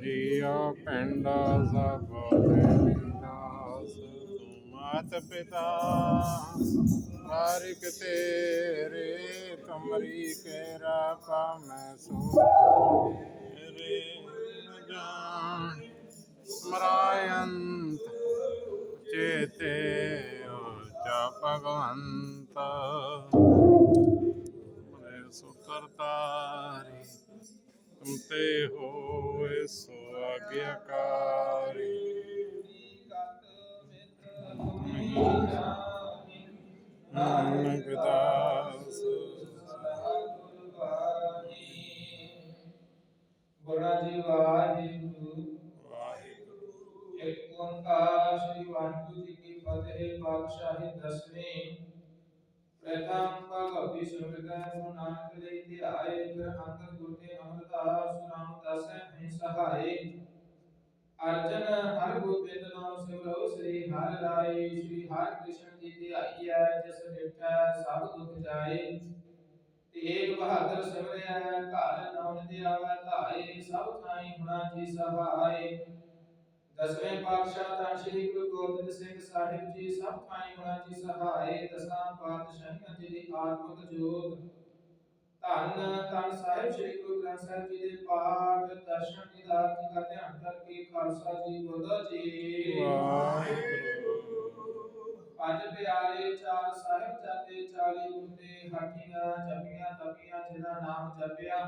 ਜੀਆ ਪਿੰਡਾ ਸਭ ਦੇ ਨਾਸ ਮਾਤ ਪਿਤਾ ਹਰਿਕ ਤੇਰੇ ਤੁਮਰੀ ਕੇਰਾ ਮੈਂ ਸੋ ਆਗਿਆਕਾਰੀ ਨਾਨਕ ਦਾਸ। ਬੜਾ ਜੀ ਵਾਹਿਗੁਰੂ। ਵਾਹਿਗੁਰੂ ਇੱਕ ਓੰਕਾਰ ਸ੍ਰੀ ਵਾਹਿਗੁਰੂ ਜੀ ਕੀ ਫਤਿਹ, ਪਾਤਸ਼ਾਹੀ ਦਸਵੀਂ। ਪ੍ਰਥਮ ਭਗਵਤੀ ਸੁਰਗੈ ਸੋ ਨਾਨਕ ਲਈ ਧਿਆਏ ਫਿਰ ਅੰਤਰ ਗੁਰਤੇ ਅਮਰਦਾਸ ਨਾਮ ਦਸੈ ਹੈ ਸਹਾਏ ਅਰਜਨ ਹਰ ਗੋਬਿੰਦ ਨਾਮ ਸਿਮਰੋ ਸ੍ਰੀ ਹਰਿ ਰਾਏ ਸ੍ਰੀ ਹਰਿ ਕ੍ਰਿਸ਼ਨ ਜੀ ਧਿਆਈਐ ਜਿਸ ਡਿਠੈ ਸਭ ਦੁਖ ਜਾਏ ਤੇਗ ਬਹਾਦਰ ਸਿਮਰਿਆ ਘਰ ਨਾਮ ਦੇ ਆਵੈ ਧਾਏ ਸਭ ਥਾਈ ਹੁਣਾ ਜੀ ਸਹਾਏ ਦਸਵੇਂ ਪਾਤਸ਼ਾਹ ਤਾਂ ਸ੍ਰੀ ਗੁਰੂ ਸਾਹਿਬ ਜੀ ਸਭ ਥਾਈ ਹੁਣਾ ਜੀ ਸਹਾਏ ਦਸਾਂ ਪਾਤਸ਼ਾਹਾਂ ਜੀ ਦੀ ਆਤਮਿਕ ਜੋਤ ਧੰਨ ਧੰਨ ਸਾਹਿਬ ਸ੍ਰੀ ਗੁਰੂ ਗ੍ਰੰਥ ਸਾਹਿਬ ਜੀ ਦੇ ਪਾਠ ਦਰਸ਼ਨ ਦੀਦਾਰ ਜੀ ਦਾ ਧਿਆਨ ਕਰਕੇ ਖਾਲਸਾ ਜੀ ਬੋਲੋ ਜੀ। ਪੰਜ ਪਿਆਰੇ ਚਾਰ ਸਾਹਿਬ ਜਾਤੇ 40 ਮੁਕਤੇ ਹੱਠੀਆਂ ਜਪੀਆਂ ਤਪੀਆਂ ਜਿਨ੍ਹਾਂ ਨਾਮ ਜਪਿਆ।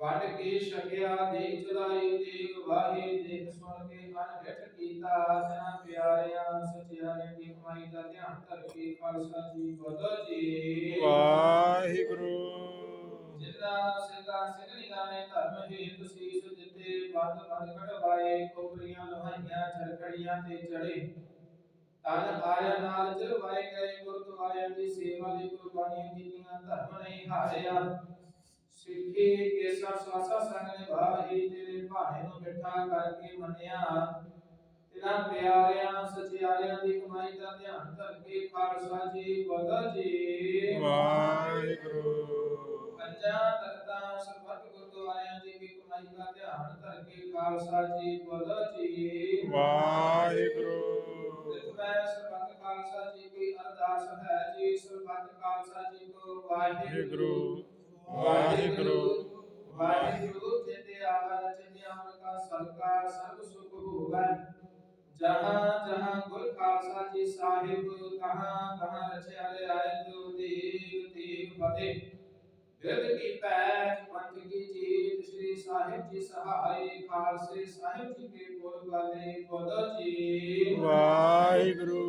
ਵੰਡ ਕੇ ਛਕਿਆ ਦੇਖ ਚਲਾਈ ਤੇਗ ਵਾਹੇ ਦੇਖ ਸੁਣ ਕੇ ਮਨ ਵਿਠ ਕੀਤਾ। ਜਨਾ ਪਿਆਰਿਆਂ ਸਚਿਆਰਿਆਂ ਦੀ ਕਮਾਈ ਦਾ ਧਿਆਨ ਧਰ ਕੇ ਖਾਲਸਾ ਜੀ ਬੋਲੋ ਜੀ। ਵਾਹਿਗੁਰੂ। ਜਿਨ੍ਹਾਂ ਸਿੰਘਾਂ ਸਿੰਘਣੀਆਂ ਨੇ ਧਰਮ ਹੇਤ ਸੀਸ ਦਿੱਤੇ ਬੰਦ ਬੰਦ ਕਢਵਾਏ ਕੋਪਰੀਆਂ ਲੋਹਾਈਆਂ ਚਰਖੜੀਆਂ ਤੇ ਚੜੇ। ਤਨ ਆਰਿਆ ਨਾਲ ਚਲਵਾਏ ਗਏ ਗੁਰਦੁਆਰਿਆਂ ਦੀ ਸੇਵਾ ਲਈ ਕੁਰਬਾਨੀਆਂ ਕੀਤੀਆਂ ਧਰਮ ਨਹੀਂ ਹਾਰਿਆ। ਸਿੱਖੀ ਕੇਸਰ ਸਵਾਸਾ ਸੰਗ ਨਿਭਾਹੀ ਤੇਰੇ ਭਾਣੇ ਨੂੰ ਮਿੱਠਾ ਕਰਕੇ ਮੰਨਿਆ। ਤਿਨਾਂ ਪਿਆਰਿਆਂ ਸਚਿਆਰਿਆਂ ਦੀ ਕਮਾਈ ਦਾ ਧਿਆਨ ਧਰ ਕੇ ਖਾਲਸਾ ਜੀ ਬੋਲੋ ਜੀ। ਵਾਹਿਗੁਰੂ। ਪੰਜਾਂ ਤਖਤਾਂ ਸਰਬੱਤ ਗੁਰਦੁਆਰਿਆਂ ਦੀ ਵੀ ਕਮਾਈ ਦਾ ਧਿਆਨ ਧਰ ਕੇ ਖਾਲਸਾ ਜੀ ਬੋਲੋ ਜੀ। ਵਾਹਿਗੁਰੂ। ਮੈਂ ਸਰਬੱਤ ਖਾਲਸਾ ਜੀ ਕੀ ਅਰਦਾਸ ਹੈ ਜੀ ਸਰਬੱਤ ਖਾਲਸਾ ਜੀ ਕੋ ਵਾਹਿਗੁਰੂ। ਵਾਹਿਗੁਰੂ। ਵਾਹਿਗੁਰੂ ਜਿਤੇ ਆਵਰ ਜਿਤੇ ਅਮਰ ਕਾ ਸਤਕਾਰ ਸਰਬ ਸੁਖ ਹੋਵੈ ਜਹਾਂ ਜਹਾਂ ਗੁਰ ਖਾਲਸਾ ਜੀ ਸਾਹਿਬ ਕਹਾਂ ਕਹਾਂ ਰਚਿਆ ਰੇ ਆਇਤ ਦੀਗ ਦੀਗ ਫਤਿਹ। ਬਿਰਧ ਕੀ ਪੈਜ ਪੰਥ ਕੀ ਜੀਤ ਸ੍ਰੀ ਸਾਹਿਬ ਜੀ ਸਹਾਈ ਖਾਲਸੇ ਸਾਹਿਬ ਜੀ ਕੇ ਬੋਲ ਵਾਲੇ ਬੋਲੋ ਜੀ। ਵਾਹਿਗੁਰੂ।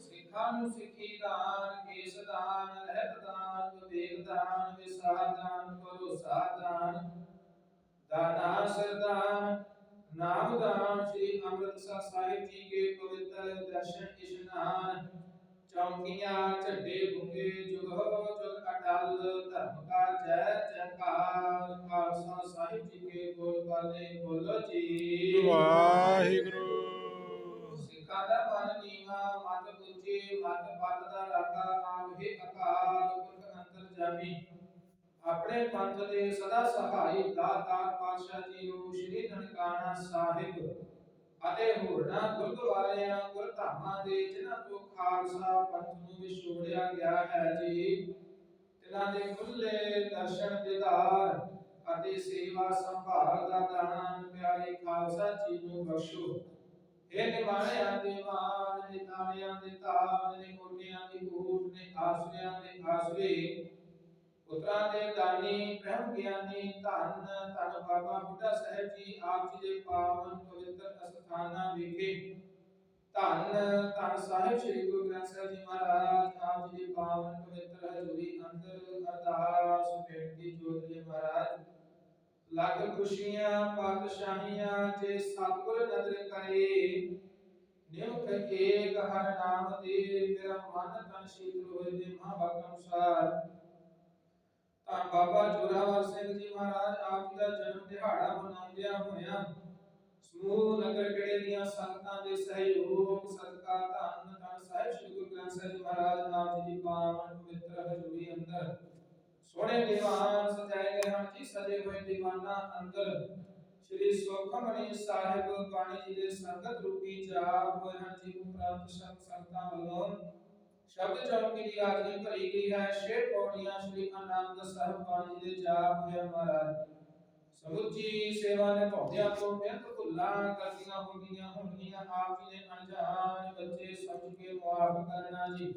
ਸਿੱਖਾਂ ਨੂੰ ਸਿੱਖੀ ਦਾਨ ਕੇਸ ਦਾਨ ਰਹਿਤ ਦਾਨ ਵਿਵੇਕ ਦਾਨ ਵਿਸਾਰ ਦਾਨ ਭਰੋਸਾ ਦਾਨ ਦਾਨਾ ਸਰਦਾਨ ਨਾਮ ਦਾਨ ਸ੍ਰੀ ਅੰਮ੍ਰਿਤਸਰ ਸਾਹਿਬ ਜੀ ਕੇ ਪਵਿੱਤਰ ਦਰਸ਼ਨ ਇਸ਼ਨਾਨ। ਚੌਂਕੀਆਂ ਝੱਡੇ ਗੁੰਗੇ ਜੁਗ ਹੋ ਜੁਗ ਅਟਲ ਧਰਮ ਕਾ ਜੈ ਜੈਕਾਰ। ਖਾਲਸਾ ਸਾਹਿਬ ਜੀ ਕੇ ਬੋਲ ਬਾਲੇ ਬੋਲੋ ਜੀ। ਵਾਹਿਗੁਰੂ। ਸਿੱਖਾਂ ਦਾ ਮਨ ਨੀਵਾ ਮਤ ਉੱਚੇ ਮਤ ਪਤ ਦਾ ਰਾਗਾ ਆਵੇ ਅਕਾਲ ਪੁਰਖ ਅੰਤਰ ਜਾਮੀ। ਆਪਣੇ ਪੰਥ ਦੇ ਸਦਾ ਸਹਾਈ ਦਾਤਾਰ ਪਾਤਸ਼ਾਹ ਜੀ ਨੂੰ ਸ੍ਰੀ ਨਨਕਾਣਾ ਸਾਹਿਬ ਅਤੇ ਹੋਰਨਾਂ ਗੁਰਦੁਆਰਿਆਂ, ਗੁਰਧਾਮਾਂ ਦੇ, ਜਿਨ੍ਹਾਂ ਤੋਂ ਖਾਲਸਾ ਪੰਥ ਨੂੰ ਵਿਛੋੜਿਆ ਗਿਆ ਹੈ ਜੀ, ਤਿਨਾਂ ਦੇ ਖੁੱਲੇ ਦਰਸ਼ਨ ਦਿਦਾਰ ਅਤੇ ਸੇਵਾ ਸੰਭਾਲ ਦਾ ਦਾਨ ਪਿਆਰੇ ਖਾਲਸਾ ਜੀ ਨੂੰ ਬਖਸ਼ੋ। ਇਹ ਨਿਵਾਣਿਆਂ ਦੇ ਮਾਨ ਨੇ ਤਾਣਿਆਂ ਦੇ ਤਾਨ ਨੇ ਕੋਟਿਆਂ ਦੀ ਕੋਟ ਨੇ ਆਸਰਿਆਂ ਦੇ ਆਸਰੇ ਪੁੱਤਰਾਂ ਦੇ ਦਾਨੀ ਬ੍ਰਹਮ ਗਿਆਨੀ, ਧੰਨ ਧੰਨ ਬਾਬਾ ਬੁੱਢਾ ਸਾਹਿਬ ਜੀ, ਆਪ ਜੀ ਦੇ ਪਾਵਨ ਪਵਿੱਤਰ ਅਸਥਾਨਾਂ ਵਿਖੇ। ਧੰਨ ਧੰਨ ਸਾਹਿਬ ਸ੍ਰੀ ਗੁਰੂ ਗ੍ਰੰਥ ਸਾਹਿਬ ਜੀ ਮਹਾਰਾਜ, ਆਪ ਜੀ ਦੇ ਪਾਵਨ ਪਵਿੱਤਰ ਹਜ਼ੂਰੀ ਅੰਦਰ ਅਰਦਾਸ ਬੇਨਤੀ ਜੋਦਰੀ ਮਹਾਰਾਜ। ਲੱਖ ਖੁਸ਼ੀਆਂ, ਪਾਤਸ਼ਾਹੀਆਂ ਜੇ ਸਤਿਗੁਰ ਨਦਰ ਕਰੇ। ਨਿਮਖ ਏਕ ਹਰ ਨਾਮ ਦੇ ਮੇਰਾ ਮਨ ਤਨ ਸ਼ੀਤਲ ਹੋਏ ਦੇ ਮਹਾਭਾਗ ਅਨੁਸਾਰ। ਤਾਂ ਬਾਬਾ ਜੋਰਾਵਰ ਸਿੰਘ ਜੀ ਮਹਾਰਾਜ ਆਪ ਜੀ ਦਾ ਜਨਮ ਦਿਹਾੜਾ ਮਨਾਉਂਦਿਆਂ ਹੋਇਆਂ ਸਮੂਹ ਨਗਰ ਕਿਹੜੇ ਦੀਆਂ ਸੰਗਤਾਂ ਦੇ ਸਹਿਯੋਗ, ਸਦਕਾ, ਧੰਨ ਧੰਨ ਸਾਹਿਬ ਸ੍ਰੀ ਗੁਰੂ ਗ੍ਰੰਥ ਸਾਹਿਬ ਜੀ ਮਹਾਰਾਜ ਆਪ ਜੀ ਦੀ ਪਾਵਨ ਪਵਿੱਤਰ ਹਜ਼ੂਰੀ ਅੰਦਰ ਸੋਹਣੇ ਦੀਵਾਨ ਸਜਾਏ ਗਏ ਹਨ ਜੀ, ਸਜੇ ਹੋਏ ਦੀਵਾਨਾਂ ਅੰਦਰ ਸ੍ਰੀ ਸੁਖਮਨੀ ਸਾਹਿਬ ਬਾਣੀ ਜੀ ਦੇ ਸੰਗਤ ਰੂਪੀ ਜਾਪ ਹੋਏ ਹਨ ਜੀ, ਉਪਰੰਤ ਸੰਤ ਸੰਤਾਂ ਵੱਲੋਂ ਸ਼ਬਦ ਚੌਕੀ ਦੀ ਹਾਜ਼ਰੀ ਭਰੀ ਗਈ ਹੈ? ਛੇ ਪੌੜੀਆਂ ਸ੍ਰੀ ਆਨੰਦ ਸਾਹਿਬ ਬਾਣੀ ਜੀ ਦੇ ਜਾਪ ਹੋਏ ਮਹਾਰਾਜ। ਸਮੁੱਚੀ ਸੇਵਾ ਨਿਭਾਉਂਦਿਆਂ ਤੋਂ ਬਿਆੰਤ ਭੁੱਲਾਂ ਕਰਦੀਆਂ ਹੁੰਦੀਆਂ ਹੋਣਗੀਆਂ, ਆਪ ਜੀ ਨੇ ਅਣਜਾਣ ਬੱਚੇ ਸਮਝ ਕੇ ਮੁਆਫ ਕਰਨਾ ਜੀ।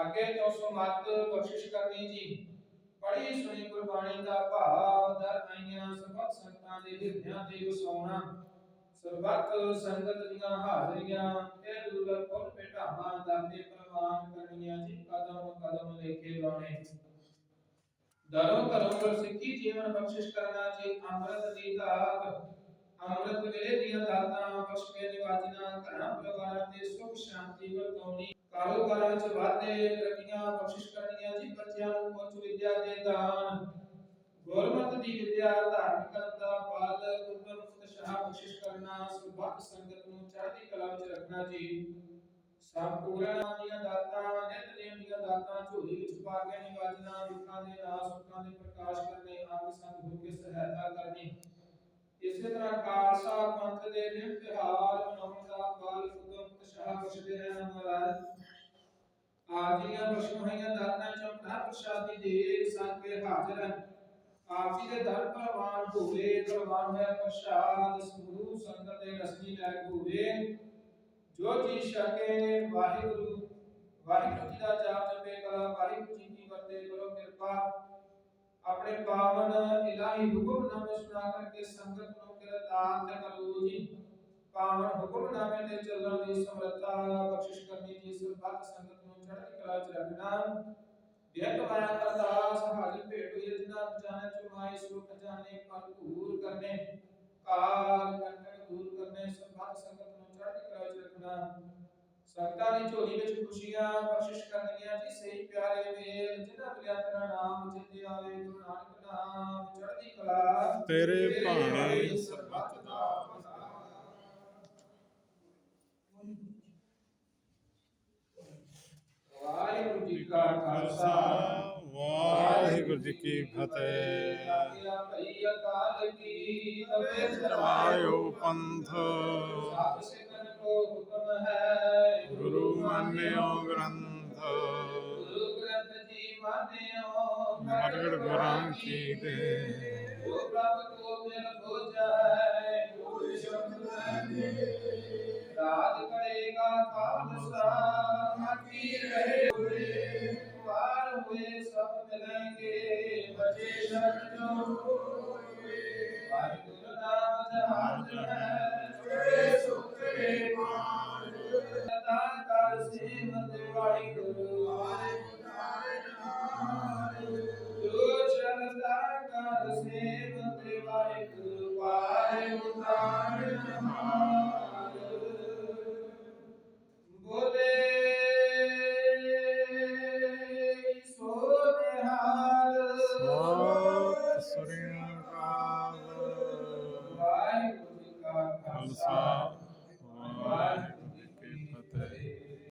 ਅੱਗੇ ਤੋਂ ਸਮਤ ਬਖਸ਼ਿਸ਼ ਕਰਨੀ ਜੀ। ਪੜੀ ਸੁਣੀ ਗੁਰਬਾਣੀ ਦਾ ਭਾਵ, ਦਰ ਆਈਆਂ ਸਭਾ ਸੰਤਾਂ ਦੇ ਹਿਰਦਿਆਂ ਤੇ ਵਸਾਉਣਾ। ਸਰਬੱਤ ਸੰਗਤ ਦੀਆਂ ਹਾਜ਼ਰੀਆਂ, ਤੇ ਦੁਰਲਭ ਪੁਰ ਭੇਟਾਵਾਂ ਦਾਤੇ ਪ੍ਰਵਾਨ ਕਰਨੀਆਂ ਜੀ ਕਦਮ ਕਦਮ ਲੇਖੇ ਲਾਉਣੇ। ਦਰੋਂ ਘਰੋਂ ਸਿੱਖੀ ਜੀਵਨ ਬਖਸ਼ਿਸ਼ ਕਰਨਾ, ਜੀ ਅੰਮ੍ਰਿਤ ਦੀ ਦਾਤ, ਅੰਮ੍ਰਿਤ ਵੇਲੇ ਦੀਆਂ ਦਾਤਾਂ ਬਖਸ਼ ਕੇ ਨਿਵਾਜਣਾ, ਘਰਾਂ ਪਰਿਵਾਰਾਂ ਤੇ ਸੁਖ ਸ਼ਾਂਤੀ ਵਰਤੋਣੀ ਕਾਰੋਬਾਰਾਂ ਚ ਵਾਧੇ ਤਰੱਕੀਆਂ ਬਖਸ਼ਿਸ਼ ਕਰਨੀਆਂ ਜੀ ਬੱਚਿਆਂ ਨੂੰ ਉੱਚ ਵਿਦਿਆ ਦੇ ਦਾਨ। ਗੁਰਮਤਿ ਦੀ ਵਿਦਿਆ ਧਾਰਨ ਕਰਨਾ ਸੁਭਾਗ ਸੰਗਤ ਨੂੰ ਚੜ੍ਹਦੀ ਕਲਾ ਵਿੱਚ ਰੱਖਣਾ ਜੀ। ਸੰਪੂਰਨ ਦੀਆਂ ਦਾਤਾਂ, ਨਿਤ ਨੇਮ ਦੀਆਂ ਦਾਤਾਂ, ਝੋਲੀ ਵਿੱਚ ਪਾ ਕੇ ਨਿਵਾਜਣਾ ਦੁੱਖਾਂ ਦੇ ਨਾਸ, ਸੁੱਖਾਂ ਦੇ ਪ੍ਰਕਾਸ਼ ਕਰਨੇ ਆਪ ਸੰਗ ਹੋ ਕੇ ਸਹਾਇਤਾ ਕਰਨੀ। ਇਸੇ ਤਰ੍ਹਾਂ ਖਾਲਸਾ ਪੰਥ ਦੇ ਦਿਨ ਤਿਹਾਰ ਮਨਾਉਣ ਦਾ ਬਲ ਉਦਮ ਉਤਸ਼ਾਹ ਬਖਸ਼ਦੇ ਰਹਿਣ ਮਹਾਰਾਜ। ਆਪ ਜੀਆਂ ਬਖਸ਼ੀਆਂ ਹੋਈਆਂ ਦਾਤਾਂ ਚੋਂ ਪ੍ਰਭ ਪ੍ਰਸ਼ਾਦੀ ਦੇ ਸੰਗੇ ਹਾਜ਼ਰ ਹਨ। ਆਪ ਜੀ ਦੇ ਦਰ ਪ੍ਰਵਾਨ ਹੋਵੇ ਪ੍ਰਵਾਨ ਹੋਇਆ ਪ੍ਰਸ਼ਾਦ ਸਮੂਹ ਸੰਗਤ ਦੇ ਰਸਨੀ ਲਾਇਕ ਹੋਵੇ ਜੋ ਜੀ ਛਕੇ ਵਾਹਿਗੁਰੂ ਵਾਹਿਗੁਰੂ ਜੀ ਦਾ ਜਾਪ ਜਪੇ ਕਲਾ ਵਾਹਿਗੁਰੂ ਜੀ ਕੀ ਵਰਤੇ ਕਰੋ ਕਿਰਪਾ ਆਪਣੇ ਪਾਵਨ ਇਲਾਹੀ ਹੁਕਮਨਾਮੇ ਸੁਣਾ ਕਰਕੇ ਸੰਗਤ ਨੂੰ ਕਿਰਤਾਰਥ ਕਰੋ ਜੀ ਪਾਵਨ ਹੁਕਮਨਾਮੇ ਤੇ ਚੱਲਣ ਦੀ ਸਮਰੱਥਾ ਬਖਸ਼ਿਸ਼ ਕਰਨੀ ਜੀ ਸਰਬੱਤ ਸੰਗਤ ਨੂੰ ਚੜ੍ਹਦੀ ਕਲਾ ਚ ਬੇਅੰਤ ਮਾਇਆ ਅਰਦਾਸ ਹਾਜ਼ਰ ਭੇਟ ਹੋਈ ਜਿਨਾ ਜਾਣੇ ਚੁਮਾਈ ਸੁਖ ਜਾਣੇ ਭਰਪੂਰ ਕਰਨੇ ਕਾਲ ਕੰਟਕ ਦੂਰ ਕਰਨੇ ਸਰਬੱਤ ਸੰਗਤ ਨੂੰ ਚੜ੍ਹਦੀ ਕਲਾ ਚ ਰੱਖਣਾ। ਸੰਗਤਾਂ ਦੀ ਝੋਲੀ ਵਿੱਚ ਖੁਸ਼ੀਆਂ ਬਖਸ਼ਿਸ਼ ਕਰਨੀਆਂ ਜੀ ਸਹੀ ਪਿਆਰੇ ਵੇਲ ਜਿਨ੍ਹਾਂ ਬਿਲਿਆ ਤੇਰਾ ਨਾਮ ਚਿੰਤੇ ਆਵੇ ਗੁਰੂ ਨਾਨਕ ਨਾਮ ਚੜ੍ਹਦੀ ਕਲਾ। ਤੇਰੇ ਭਾਣੇ ਸਰਬੱਤ ਦਾ ਵਾਹਿਗੁਰੂ ਵਾਹਿਗੁਰੂ ਜੀ ਕਾ ਖਾਲਸਾ। ਵਾਹਿਗੁਰੂ ਜੀ ਕੀ ਫਤਿਹ। ਭਈ ਅਕਾਲ ਕੀ ਤਵੇ ਸਰਵਾਇਓ ਪੰਥ। ਸਭ ਸਿਕਨ ਕੋ ਹੁਕਮ ਹੈ ਗੁਰੂ ਮੰਨਿਓ ਗ੍ਰੰਥ। ਗੁਰੂ ਗ੍ਰੰਥ ਜੀ ਮੰਨਿਓ ਮਟਗੜ ਗੁਰਾਂ ਕੀ ਦੇ ਜੋ ਪ੍ਰਭ ਕੋ ਮਿਲ ਖੋਜਾ ਹੈ ਕੋਈ ਸ਼ਬਦ ਨਹੀਂ ਰਾਜ ਕਰੇਗਾ ਖਾਲਸਾ। ਮਤੀ ਰਹੇ